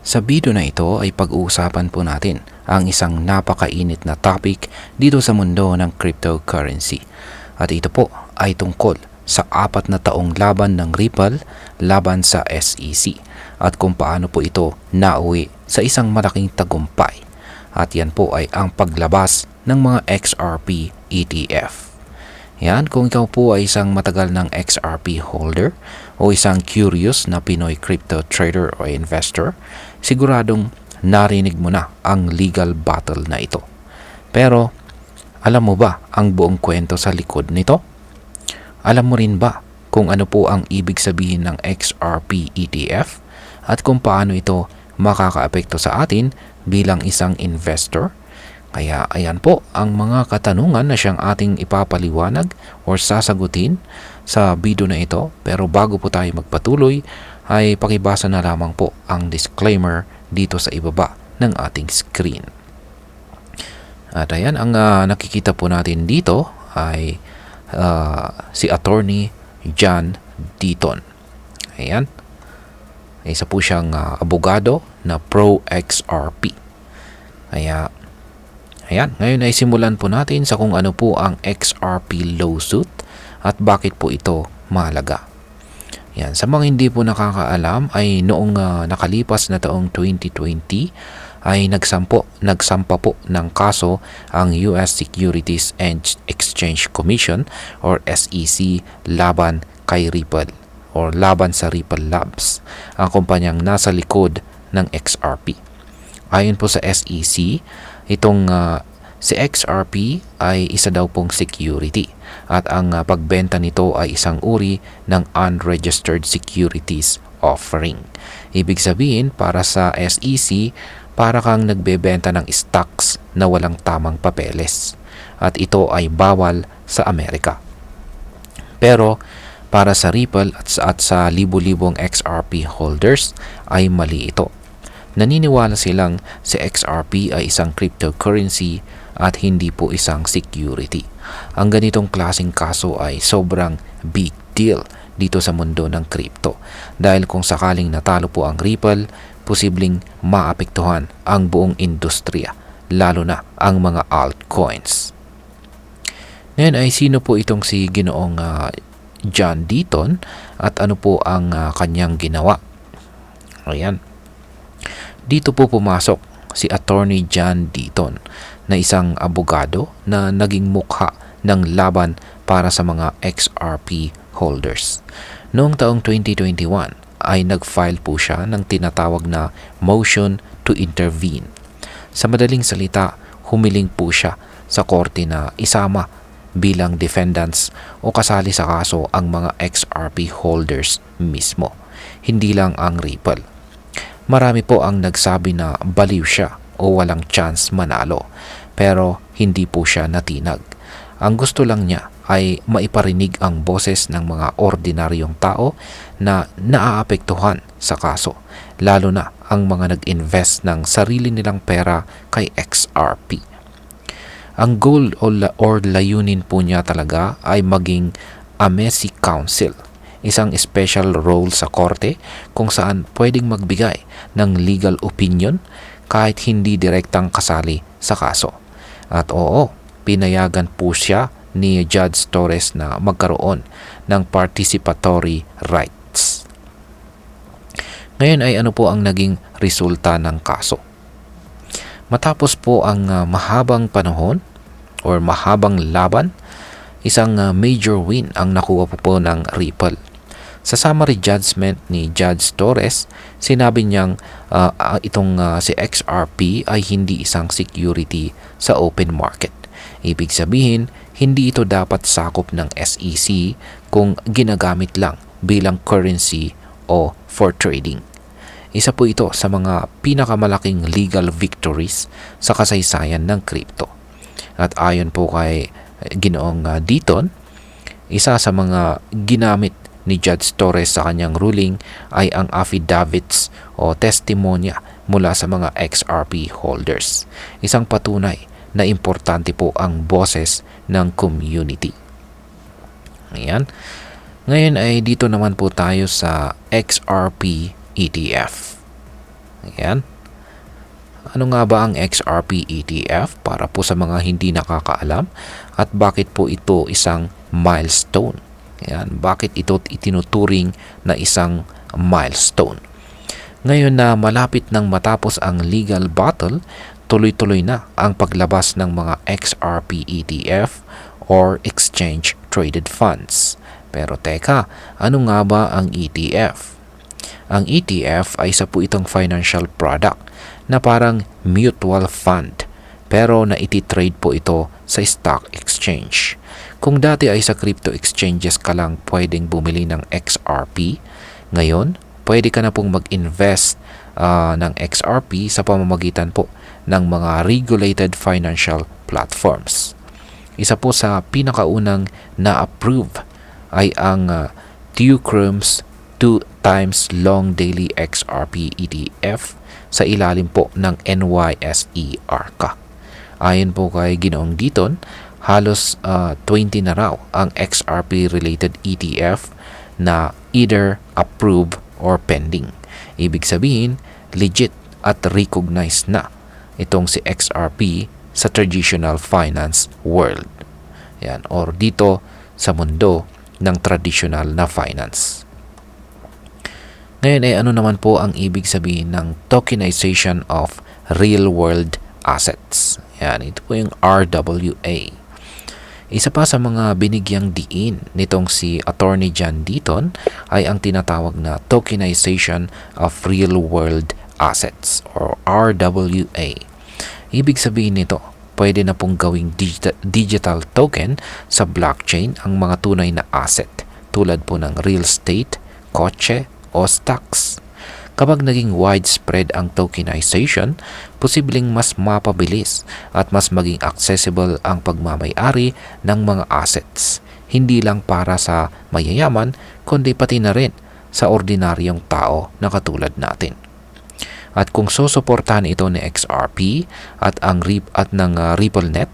Sa video na ito ay pag-uusapan po natin ang isang napakainit na topic dito sa mundo ng cryptocurrency. At ito po ay tungkol sa apat na taong laban ng Ripple laban sa SEC at kung paano po ito nauwi sa isang malaking tagumpay. At yan po ay ang paglabas ng mga XRP ETF. Yan, kung ikaw po ay isang matagal ng XRP holder o isang curious na Pinoy crypto trader o investor, siguradong narinig mo na ang legal battle na ito. Pero, alam mo ba ang buong kwento sa likod nito? Alam mo rin ba kung ano po ang ibig sabihin ng XRP ETF at kung paano ito makakaapekto sa atin bilang isang investor? Kaya ayan po ang mga katanungan na siyang ating ipapaliwanag or sasagutin sa video na ito. Pero bago po tayo magpatuloy ay pakibasa na lamang po ang disclaimer dito sa ibaba ng ating screen. At ayan, ang uh, nakikita po natin dito ay uh, si attorney John Deaton. Ayan. Isa po siyang uh, abogado na pro-XRP. Kaya Ayan, ngayon ay simulan po natin sa kung ano po ang XRP lawsuit at bakit po ito mahalaga. Yan, sa mga hindi po nakakaalam ay noong uh, nakalipas na taong 2020 ay nagsampo, nagsampa po ng kaso ang US Securities and Exchange Commission or SEC laban kay Ripple or laban sa Ripple Labs, ang kumpanyang nasa likod ng XRP. Ayon po sa SEC, Itong uh, si XRP ay isa daw pong security at ang uh, pagbenta nito ay isang uri ng unregistered securities offering. Ibig sabihin para sa SEC, para kang nagbebenta ng stocks na walang tamang papeles at ito ay bawal sa Amerika. Pero para sa Ripple at sa, at sa libu-libong XRP holders ay mali ito naniniwala silang si XRP ay isang cryptocurrency at hindi po isang security. Ang ganitong klasing kaso ay sobrang big deal dito sa mundo ng crypto dahil kung sakaling natalo po ang Ripple, posibleng maapektuhan ang buong industriya, lalo na ang mga altcoins. Ngayon ay sino po itong si Ginoong uh, John Deaton at ano po ang uh, kanyang ginawa? Ayan. Dito po pumasok si Attorney John Deaton na isang abogado na naging mukha ng laban para sa mga XRP holders. Noong taong 2021 ay nag-file po siya ng tinatawag na motion to intervene. Sa madaling salita, humiling po siya sa korte na isama bilang defendants o kasali sa kaso ang mga XRP holders mismo, hindi lang ang Ripple. Marami po ang nagsabi na baliw siya o walang chance manalo pero hindi po siya natinag. Ang gusto lang niya ay maiparinig ang boses ng mga ordinaryong tao na naaapektuhan sa kaso, lalo na ang mga nag-invest ng sarili nilang pera kay XRP. Ang goal or layunin po niya talaga ay maging Amesi Council isang special role sa korte kung saan pwedeng magbigay ng legal opinion kahit hindi direktang kasali sa kaso. At oo, pinayagan po siya ni Judge Torres na magkaroon ng participatory rights. Ngayon ay ano po ang naging resulta ng kaso? Matapos po ang uh, mahabang panahon or mahabang laban, isang uh, major win ang nakuha po po ng Ripple sa summary judgment ni Judge Torres, sinabi niyang uh, itong uh, si XRP ay hindi isang security sa open market. Ibig sabihin, hindi ito dapat sakop ng SEC kung ginagamit lang bilang currency o for trading. Isa po ito sa mga pinakamalaking legal victories sa kasaysayan ng crypto. At ayon po kay Ginoong Deaton, isa sa mga ginamit ni Judge Torres sa kanyang ruling ay ang affidavits o testimonya mula sa mga XRP holders. Isang patunay na importante po ang boses ng community. Ayan. Ngayon ay dito naman po tayo sa XRP ETF. Ayan. Ano nga ba ang XRP ETF para po sa mga hindi nakakaalam at bakit po ito isang milestone? Ayan, bakit ito itinuturing na isang milestone? Ngayon na malapit nang matapos ang legal battle, tuloy-tuloy na ang paglabas ng mga XRP ETF or Exchange Traded Funds. Pero teka, ano nga ba ang ETF? Ang ETF ay isa po itong financial product na parang mutual fund pero na iti-trade po ito sa stock exchange. Kung dati ay sa crypto exchanges ka lang pwedeng bumili ng XRP, ngayon pwede ka na pong mag-invest uh, ng XRP sa pamamagitan po ng mga regulated financial platforms. Isa po sa pinakaunang na-approve ay ang uh, Tucrum's 2 times long daily XRP ETF sa ilalim po ng NYSE ARCA. Ayon po kay Ginoong Diton, halos uh, 20 na raw ang XRP-related ETF na either approved or pending. Ibig sabihin, legit at recognized na itong si XRP sa traditional finance world. Yan, or dito sa mundo ng traditional na finance. Ngayon ay ano naman po ang ibig sabihin ng tokenization of real world assets. Yan, ito po yung RWA. Isa pa sa mga binigyang diin nitong si Attorney John Deaton ay ang tinatawag na tokenization of real world assets or RWA. Ibig sabihin nito, pwede na pong gawing digital token sa blockchain ang mga tunay na asset tulad po ng real estate, kotse, o stocks. Kapag naging widespread ang tokenization, posibleng mas mapabilis at mas maging accessible ang pagmamayari ng mga assets, hindi lang para sa mayayaman kundi pati na rin sa ordinaryong tao na katulad natin. At kung susuportahan ito ni XRP at ang RIP at ng uh, RippleNet,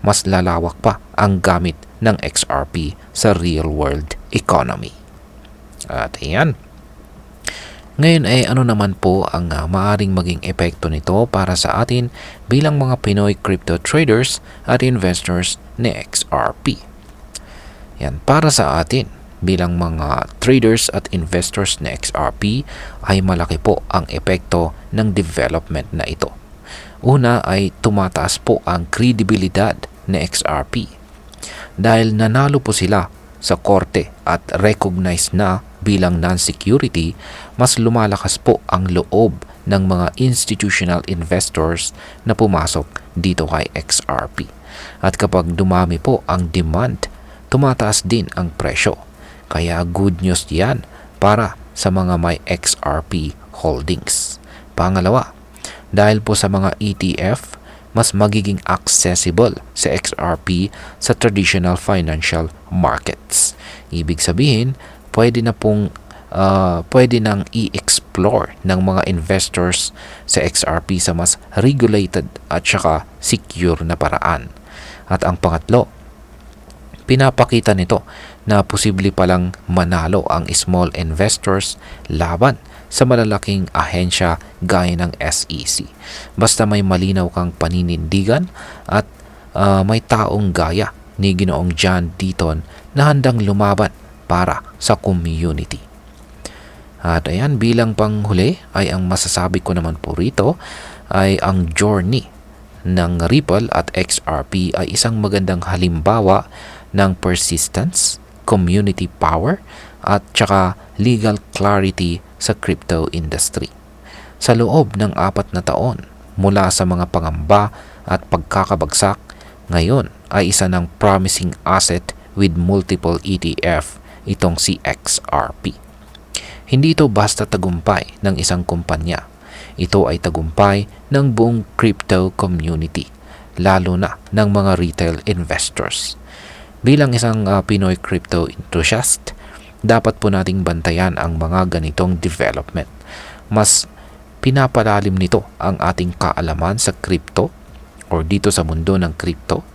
mas lalawak pa ang gamit ng XRP sa real world economy. At ayan, ngayon ay ano naman po ang uh, maaring maging epekto nito para sa atin bilang mga Pinoy crypto traders at investors ni XRP. Yan, para sa atin bilang mga traders at investors ni XRP ay malaki po ang epekto ng development na ito. Una ay tumataas po ang kredibilidad ni XRP dahil nanalo po sila sa korte at recognized na bilang non-security, mas lumalakas po ang loob ng mga institutional investors na pumasok dito kay XRP. At kapag dumami po ang demand, tumataas din ang presyo. Kaya good news yan para sa mga may XRP holdings. Pangalawa, dahil po sa mga ETF, mas magiging accessible sa XRP sa traditional financial markets. Ibig sabihin, pwede na pong uh, pwede nang i-explore ng mga investors sa XRP sa mas regulated at saka secure na paraan. At ang pangatlo, pinapakita nito na posible palang manalo ang small investors laban sa malalaking ahensya gaya ng SEC. Basta may malinaw kang paninindigan at uh, may taong gaya ni Ginoong John Deaton na handang lumaban para sa community. At ayan, bilang panghuli ay ang masasabi ko naman po rito ay ang journey ng Ripple at XRP ay isang magandang halimbawa ng persistence, community power, at saka legal clarity sa crypto industry. Sa loob ng apat na taon, mula sa mga pangamba at pagkakabagsak, ngayon ay isa ng promising asset with multiple ETF itong si XRP. Hindi ito basta tagumpay ng isang kumpanya. Ito ay tagumpay ng buong crypto community, lalo na ng mga retail investors. Bilang isang uh, Pinoy crypto enthusiast, dapat po nating bantayan ang mga ganitong development. Mas pinapalalim nito ang ating kaalaman sa crypto or dito sa mundo ng crypto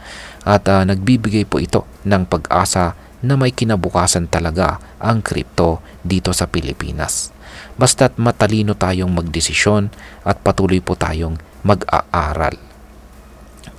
at uh, nagbibigay po ito ng pag-asa na may kinabukasan talaga ang crypto dito sa Pilipinas. basta't matalino tayong magdesisyon at patuloy po tayong mag-aaral.